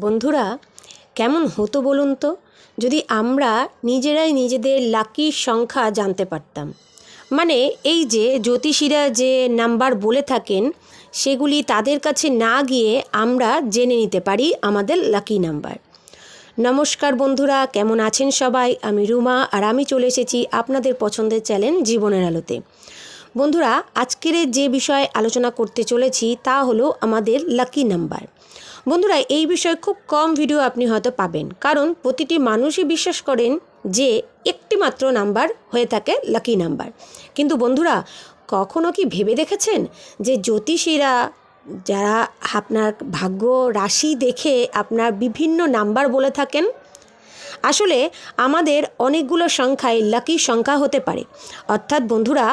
বন্ধুরা, কেমন হতো বলুন তো? যদি আমরা নিজেরাই নিজেদের লাকি সংখ্যা জানতে পারতাম। মানে এই যে জ্যোতিষীরা যে নাম্বার বলে থাকেন, সেগুলি তাদের কাছে না গিয়ে আমরা জেনে নিতে পারি আমাদের লাকি নাম্বার। নমস্কার বন্ধুরা, কেমন আছেন সবাই? আমি রুমা আর আমি চলে এসেছি আপনাদের পছন্দের চ্যানেল জীবনের আলোতে। বন্ধুরা, আজকের যে বিষয়ে আলোচনা করতে চলেছি তা হলো আমাদের লাকি নাম্বার। বন্ধুরা, এই বিষয়ে খুব কম ভিডিও আপনি হয়তো পাবেন। কারণ প্রতিটি মানুষই বিশ্বাস করেন যে একটি মাত্র নাম্বার হয়ে থাকে লাকি নাম্বার কিন্তু বন্ধুরা, কখনো কি ভেবে দেখেছেন যে জ্যোতিষীরা, যারা আপনার ভাগ্য রাশি দেখে আপনার বিভিন্ন নাম্বার বলে থাকেন? আসলে আমাদের অনেকগুলো সংখ্যায় লাকি সংখ্যা হতে পারে। অর্থাৎ বন্ধুরা,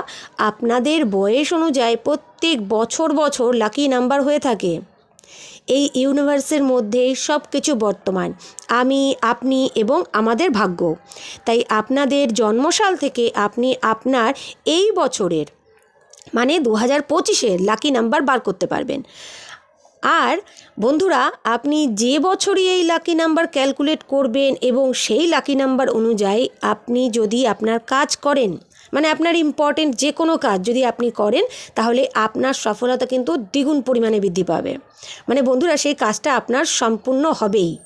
আপনাদের বয়স অনুযায়ী প্রত্যেক বছর বছর লাকি নাম্বার হয়ে থাকে। এই ইউনিভার্সের মধ্যেই সব কিছু বর্তমান। আমি, আপনি এবং আমাদের ভাগ্য। তাই আপনাদের জন্মসাল থেকে আপনি আপনার এই বছরের মানে দু হাজার পঁচিশের লাকি নাম্বার বার করতে পারবেন। আর বন্ধুরা, আপনি যে বছরই এই লাকি নাম্বার ক্যালকুলেট করবেন এবং সেই লাকি নাম্বার অনুযায়ী আপনি যদি আপনার কাজ করেন মানে আপনার ইম্পর্টেন্ট যে কোনো কাজ যদি আপনি করেন, তাহলে আপনার সফলতা কিন্তু দ্বিগুণ পরিমাণে বৃদ্ধি পাবে। মানে বন্ধুরা, সেই কাজটা আপনার সম্পূর্ণ হবেই।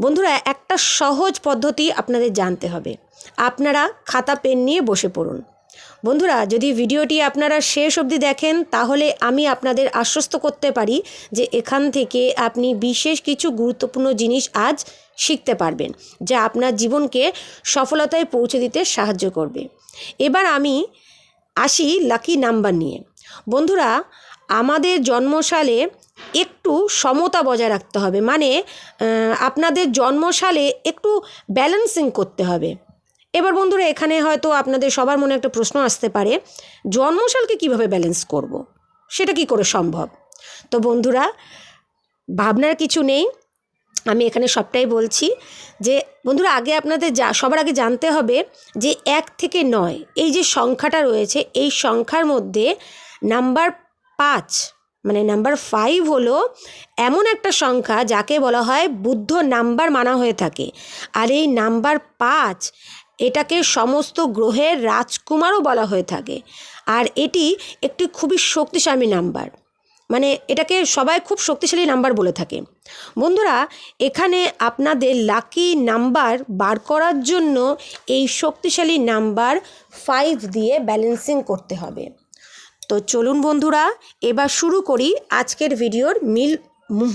বন্ধুরা, একটা সহজ পদ্ধতি আপনাদের জানতে হবে। আপনারা খাতা, পেন নিয়ে বসে পড়ুন। বন্ধুরা, যদি ভিডিওটি আপনারা শেষ অবধি দেখেন, তাহলে আমি আপনাদের আশ্বস্ত করতে পারি যে এখান থেকে আপনি বিশেষ কিছু গুরুত্বপূর্ণ জিনিস আজ শিখতে পারবেন, যা আপনার জীবনকে সফলতায় পৌঁছে দিতে সাহায্য করবে। এবার আমি আসি লাকি নাম্বার নিয়ে। বন্ধুরা, আমাদের জন্মসালে একটু সমতা বজায় রাখতে হবে মানে আপনাদের জন্মসালে একটু ব্যালেন্সিং করতে হবে। এবার বন্ধুরা, এখানে হয়তো আপনাদের সবার মনে একটা প্রশ্ন আসতে পারে, জন্মসালকে কীভাবে ব্যালেন্স করব। সেটা কি করে সম্ভব? তো বন্ধুরা, ভাবনার কিছু নেই। আমি এখানে সবটাই বলছি যে, বন্ধুরা, আগে আপনাদের যা, সবার আগে জানতে হবে যে এক থেকে নয়, এই যে সংখ্যাটা রয়েছে, এই সংখ্যার মধ্যে নাম্বার পাঁচ মানে নাম্বার ফাইভ হলো এমন একটা সংখ্যা যাকে বলা হয় বুদ্ধ নাম্বার মানা হয়ে থাকে। আর এই নাম্বার পাঁচ এটাকে সমস্ত গ্রহের রাজকুমারও বলা হয়ে থাকে। আর এটি একটি খুবই শক্তিশালী নাম্বার। মানে এটাকে সবাই খুব শক্তিশালী নাম্বার বলে থাকে। বন্ধুরা, এখানে আপনাদের লাকি নাম্বার বার করার জন্য এই শক্তিশালী নাম্বার ফাইভ দিয়ে ব্যালেন্সিং করতে হবে। তো চলুন বন্ধুরা, এবার শুরু করি আজকের ভিডিওর মিল,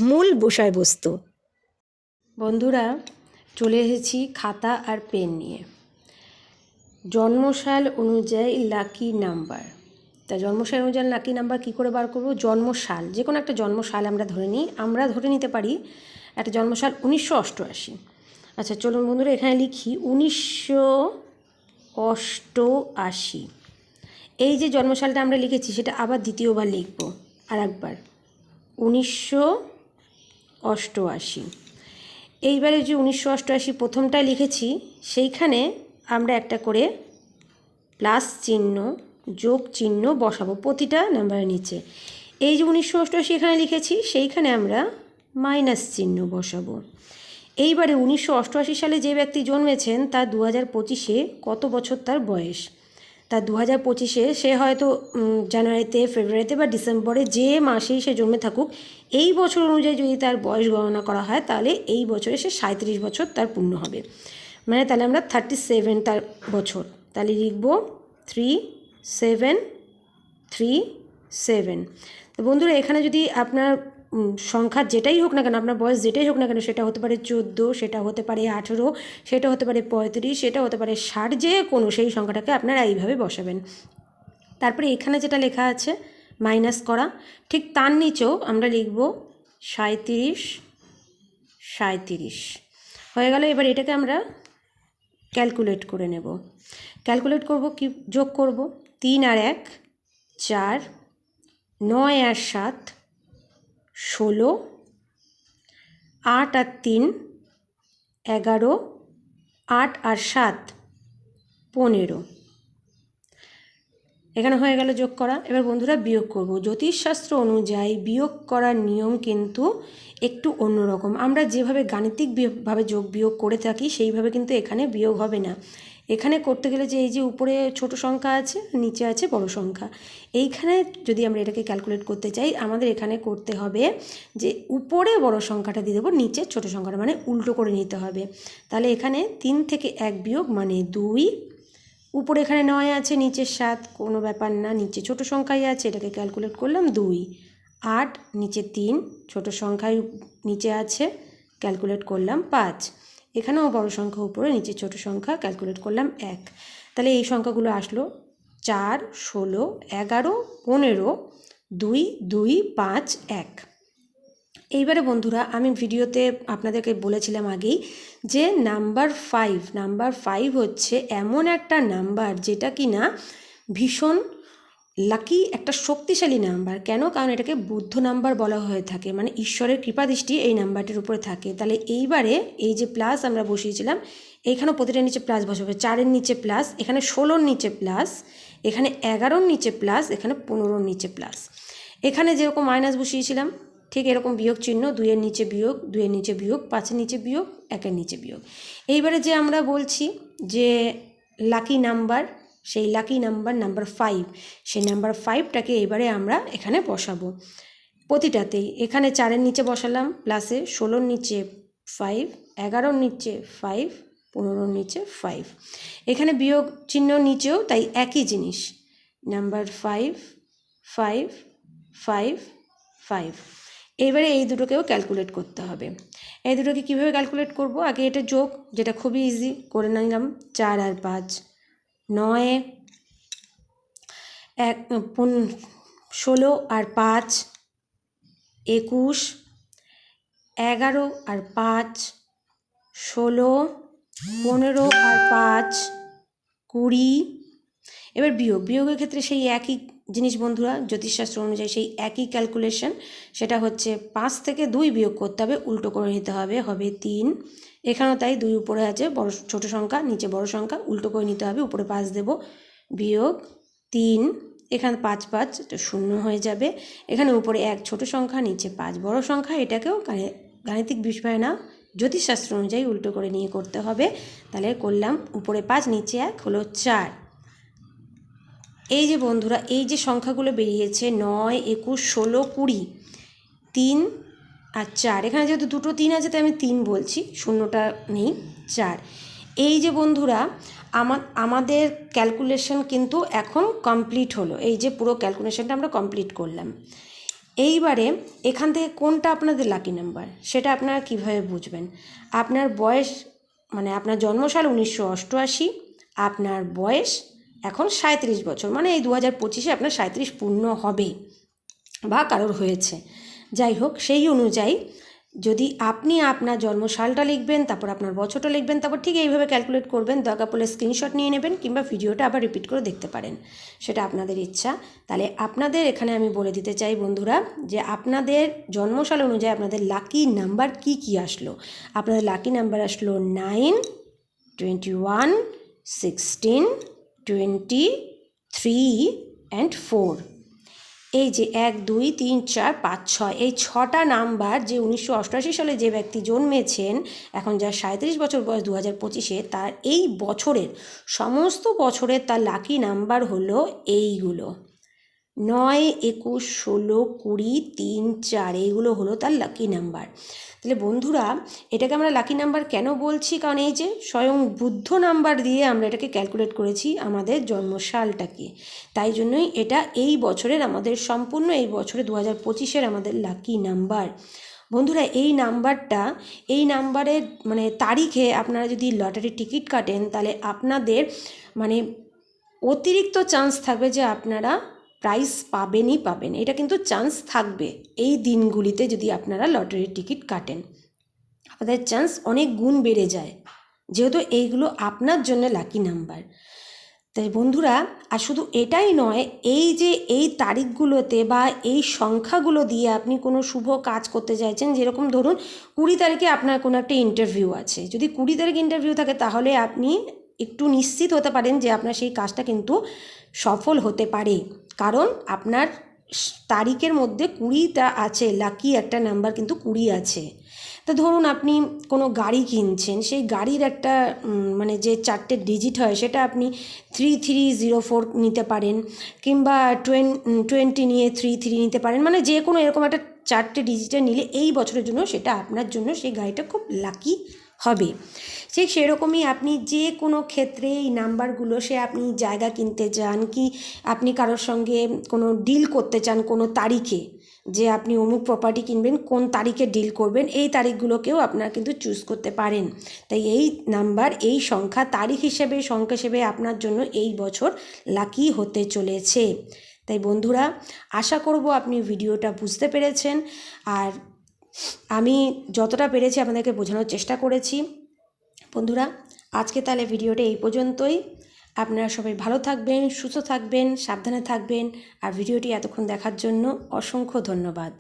মূল বিষয়বস্তু। বন্ধুরা, চলে এসেছি খাতা আর পেন নিয়ে। জন্মসাল অনুযায়ী লাকি নাম্বার তা জন্মসাল অনুযায়ী লাকি নাম্বার কী করে বার করব? জন্মসাল যে কোনো একটা জন্মসাল আমরা ধরে নিই। আমরা ধরে নিতে পারি একটা জন্মসাল উনিশশো অষ্টআশি। আচ্ছা চলুন বন্ধুরা, এখানে লিখি উনিশশো অষ্টআশি। এই যে জন্মসালটা আমরা লিখেছি, সেটা আবার দ্বিতীয়বার লিখব। আর একবার উনিশশো অষ্টআশি। এইবারে যে উনিশশো অষ্টআশি প্রথমটা লিখেছি, সেইখানে আমরা একটা করে প্লাস চিহ্ন, যোগ চিহ্ন বসাবো প্রতিটা নাম্বারের নিচে। এই যে উনিশশো অষ্টআশি এখানে লিখেছি, সেইখানে আমরা মাইনাস চিহ্ন বসাবো। এইবারে উনিশশো অষ্টআশি সালে যে ব্যক্তি জন্মেছেন, তার দু হাজার পঁচিশে কত বছর তার বয়স? তার দু হাজার পঁচিশে সে হয়তো জানুয়ারিতে, ফেব্রুয়ারিতে বা ডিসেম্বরে যে মাসেই সে জন্মে থাকুক, এই বছর অনুযায়ী যদি তার বয়স গণনা করা হয়, তাহলে এই বছরে সে সাঁত্রিশ বছর তার পূর্ণ হবে। মানে তাহলে আমরা থার্টি সেভেন তার বছর। তাহলে লিখব থ্রি সেভেন থ্রি সেভেন তো বন্ধুরা, এখানে যদি আপনার সংখ্যা যেটাই হোক না কেন, আপনার বয়স যেটাই হোক না কেন, সেটা হতে পারে চোদ্দ, সেটা হতে পারে আঠেরো, সেটা হতে পারে পঁয়ত্রিশ, সেটা হতে পারে ষাট, যে কোনো সেই সংখ্যাটাকে আপনারা এইভাবে বসাবেন। তারপরে এখানে যেটা লেখা আছে মাইনাস করা, ঠিক তার নিচেও আমরা লিখব সাঁত্রিশ সাঁত্রিশ হয়ে গেল, এবার এটাকে আমরা ক্যালকুলেট করে নেব। ক্যালকুলেট করব কি, যোগ করব তিন আর এক, চার, নয় আর সাত, ষোলো, আট আর তিন, এগারো, আট আর সাত, পনেরো। এখানে হয়ে গেল যোগ করা। এবার বন্ধুরা বিয়োগ করব। জ্যোতিষশাস্ত্র অনুযায়ী বিয়োগ করার নিয়ম কিন্তু একটু অন্যরকম। আমরা যেভাবে গাণিতিক বিয়োগ- ভাবে যোগ বিয়োগ করে থাকি, সেইভাবে কিন্তু এখানে বিয়োগ হবে না। এখানে করতে গেলে যে এই যে উপরে ছোট সংখ্যা আছে, নিচে আছে বড় সংখ্যা। এইখানে যদি আমরা এটাকে ক্যালকুলেট করতে চাই, আমাদের এখানে করতে হবে যে উপরে বড় সংখ্যাটা দিয়ে দেবো, নিচে ছোট সংখ্যাটা মানে উল্টো করে নিতে হবে। তাহলে এখানে তিন থেকে এক বিয়োগ মানে দুই উপরে এখানে নয় আছে, নিচে সাত, কোনো ব্যাপার না। নিচে ছোট সংখ্যাই আছে, এটাকে ক্যালকুলেট করলাম দুই। আট, নিচে তিন, ছোট সংখ্যায় নিচে আছে ক্যালকুলেট করলাম পাঁচ। এখানেও বড় সংখ্যা উপরে, নিচে ছোট সংখ্যা ক্যালকুলেট করলাম এক। তাহলে এই সংখ্যাগুলো আসলো চার, ষোলো, এগারো, পনেরো, দুই দুই, পাঁচ, এক। এইবারে বন্ধুরা, আমি ভিডিওতে আপনাদেরকে বলেছিলাম আগেই যে নাম্বার ফাইভ নাম্বার ফাইভ হচ্ছে এমন একটা নাম্বার যেটা কি না ভীষণ লাকি একটা শক্তিশালী নাম্বার। কেন? কারণ এটাকে বুদ্ধ নাম্বার বলা হয়ে থাকে। মানে ঈশ্বরের কৃপাদৃষ্টি এই নাম্বারটির উপরে থাকে। তাহলে এইবারে এই যে প্লাস আমরা বসিয়েছিলাম, এইখানেও প্রতিটার নিচে প্লাস বসাবে। চারের নিচে প্লাস এখানে ষোলোর নিচে প্লাস এখানে এগারোর নিচে প্লাস এখানে পনেরোর নিচে প্লাস এখানে যেরকম মাইনাস বসিয়েছিলাম ঠিক এরকম বিয়োগ চিহ্ন, দুইয়ের নিচে বিয়োগ, দুইয়ের নিচে বিয়োগ, পাঁচের নিচে বিয়োগ, একের নিচে বিয়োগ। এইবারে যে আমরা বলছি যে লাকি নাম্বার সেই লাকি নাম্বার নাম্বার ফাইভ সেই নাম্বার ফাইভটাকে এবারে আমরা এখানে বসাবো। প্রতিটাতেই এখানে চারের নিচে বসালাম প্লাসে ষোলোর নিচে ফাইভ এগারোর নিচে ফাইভ পনেরোর নিচে ফাইভ এখানে বিয়োগ চিহ্ন নিচেও তাই একই জিনিস number five five five five এবারে এই দুটোকেও ক্যালকুলেট করতে হবে। এই দুটোকে কীভাবে ক্যালকুলেট করব? আগে এটা যোগ, যেটা খুবই ইজি করে নিলাম, চার আর পাঁচ, নয়, এক ষোলো আর পাঁচ, একুশ, এগারো আর পাঁচ, ষোলো, পনেরো আর পাঁচ, কুড়ি। এবার বিয়োগ, বিয়োগের ক্ষেত্রে সেই একই জিনিস বন্ধুরা, জ্যোতিষশাস্ত্র অনুযায়ী সেই একই ক্যালকুলেশন সেটা হচ্ছে পাঁচ থেকে দুই বিয়োগ করতে হবে, উল্টো করে নিতে হবে হবে তিন। এখানেও তাই দুই উপরে আছে, বড়, ছোট সংখ্যা, নিচে বড় সংখ্যা, উল্টো করে নিতে হবে, উপরে পাঁচ দেব। বিয়োগ তিন, এখানে পাঁচ পাঁচ শূন্য হয়ে যাবে। এখানে উপরে এক ছোট সংখ্যা, নিচে পাঁচ বড় সংখ্যা, এটাকেও গাণিতিক বিষয় না, জ্যোতিষশাস্ত্র অনুযায়ী উল্টো করে নিয়ে করতে হবে। তাহলে করলাম, উপরে পাঁচ, নিচে এক, হলো চার। এই যে বন্ধুরা, এই যে সংখ্যাগুলো বেরিয়েছে, নয়, একুশ, ষোলো, কুড়ি, তিন আর চার। এখানে যেহেতু দুটো তিন আছে, তাই আমি তিন বলছি, শূন্যটা নেই, চার। এই যে বন্ধুরা, আমা আমাদের ক্যালকুলেশন কিন্তু এখন কমপ্লিট হলো। এই যে পুরো ক্যালকুলেশনটা আমরা কমপ্লিট করলাম। এইবারে এখান থেকে কোনটা আপনাদের লাকি নাম্বার সেটা আপনারা কীভাবে বুঝবেন? আপনার বয়স মানে আপনার জন্মসাল উনিশশো অষ্টআশি, আপনার বয়স এখন সাঁত্রিশ বছর মানে এই দু হাজার পঁচিশে আপনার সাঁত্রিশ পূর্ণ হবে বা কারোর হয়েছে। যাই হোক, সেই অনুযায়ী যদি আপনি আপনার জন্মসালটা লিখবেন, তারপর আপনার বছরটা লিখবেন, তারপর ঠিক এইভাবে ক্যালকুলেট করবেন, দরকার পড়লে স্ক্রিনশট নিয়ে নেবেন কিংবা ভিডিওটা আবার রিপিট করে দেখতে পারেন। সেটা আপনাদের ইচ্ছা। তাহলে আপনাদের এখানে আমি বলে দিতে চাই বন্ধুরা যে আপনাদের জন্মসাল অনুযায়ী আপনাদের লাকি নাম্বার কি কি আসলো? আপনাদের লাকি নাম্বার আসলো nine twenty one sixteen twenty three and four এই যে এক, দুই, তিন, চার, পাঁচ, ছয়, এই ছটা নাম্বার যে উনিশশো অষ্টআশি সালে যে ব্যক্তি জন্মেছেন, এখন যার সাঁত্রিশ বছর বয়স দু হাজার পঁচিশে, তার এই বছরের, সমস্ত বছরের তার লাকি নাম্বার হলো এইগুলো। নয়, একুশ, ষোলো, কুড়ি, তিন, চার, এইগুলো হলো তার লাকি নাম্বার তাহলে বন্ধুরা, এটাকে আমরা লাকি নাম্বার কেন বলছি? কারণ এই যে স্বয়ং বুদ্ধ নাম্বার দিয়ে আমরা এটাকে ক্যালকুলেট করেছি আমাদের জন্মসালটাকে। তাই জন্যই এটা এই বছরের আমাদের সম্পূর্ণ এই বছরে দু হাজার পঁচিশের আমাদের লাকি নাম্বার বন্ধুরা, এই নাম্বারটা এই নাম্বারের মানে তারিখে আপনারা যদি লটারির টিকিট কাটেন, তাহলে আপনাদের মানে অতিরিক্ত চান্স থাকবে যে আপনারা প্রাইস পাবেনই পাবেন, এটা কিন্তু চান্স থাকবে। এই দিনগুলিতে যদি আপনারা লটারির টিকিট কাটেন, আপনাদের চান্স অনেক গুণ বেড়ে যায়। যেহেতু এইগুলো আপনার জন্য লাকি নাম্বার তাই বন্ধুরা, আর শুধু এটাই নয়, এই যে এই তারিখগুলোতে বা এই সংখ্যাগুলো দিয়ে আপনি কোনো শুভ কাজ করতে চাইছেন, যেরকম ধরুন কুড়ি তারিখে আপনার কোনো একটা ইন্টারভিউ আছে। যদি কুড়ি তারিখ ইন্টারভিউ থাকে, তাহলে আপনি একটু নিশ্চিত হতে পারেন যে আপনার সেই কাজটা কিন্তু সফল হতে পারে। কারণ আপনার তারিখের মধ্যে কুড়িটা আছে লাকি একটা নাম্বার কিন্তু কুড়ি আছে। তো ধরুন আপনি কোনো গাড়ি কিনছেন, সেই গাড়ির একটা মানে যে চারটে ডিজিট হয়, সেটা আপনি থ্রি থ্রি জিরো ফোর নিতে পারেন, কিংবা টোয়েন টোয়েন্টি নিয়ে থ্রি থ্রি নিতে পারেন মানে যে কোনো এরকম একটা চারটে ডিজিটে নিলে এই বছরের জন্য সেটা আপনার জন্য সেই গাড়িটা খুব লাকি হবে। ঠিক সেরকমই আপনি যে কোনো ক্ষেত্রে এই নাম্বারগুলো, সে আপনি জায়গা কিনতে চান কি আপনি কারোর সঙ্গে কোনো ডিল করতে চান কোনো তারিখে, যে আপনি অমুক প্রপার্টি কিনবেন, কোন তারিখে ডিল করবেন, এই তারিখগুলোকেও আপনারা কিন্তু চুজ করতে পারেন। তাই এই নাম্বার, এই সংখ্যা, তারিখ হিসেবে, সংখ্যা হিসেবে আপনার জন্য এই বছর লাকি হতে চলেছে। তাই বন্ধুরা, আশা করব আপনি ভিডিওটা বুঝতে পেরেছেন। আর আমি যতটা পেরেছি আপনাদেরকে বোঝানোর চেষ্টা করেছি। বন্ধুরা, আজকে তাহলে ভিডিওটা এই পর্যন্তই। আপনারা সবাই ভালো থাকবেন, সুস্থ থাকবেন, সাবধানে থাকবেন। আর ভিডিওটি এতক্ষণ দেখার জন্য অসংখ্য ধন্যবাদ।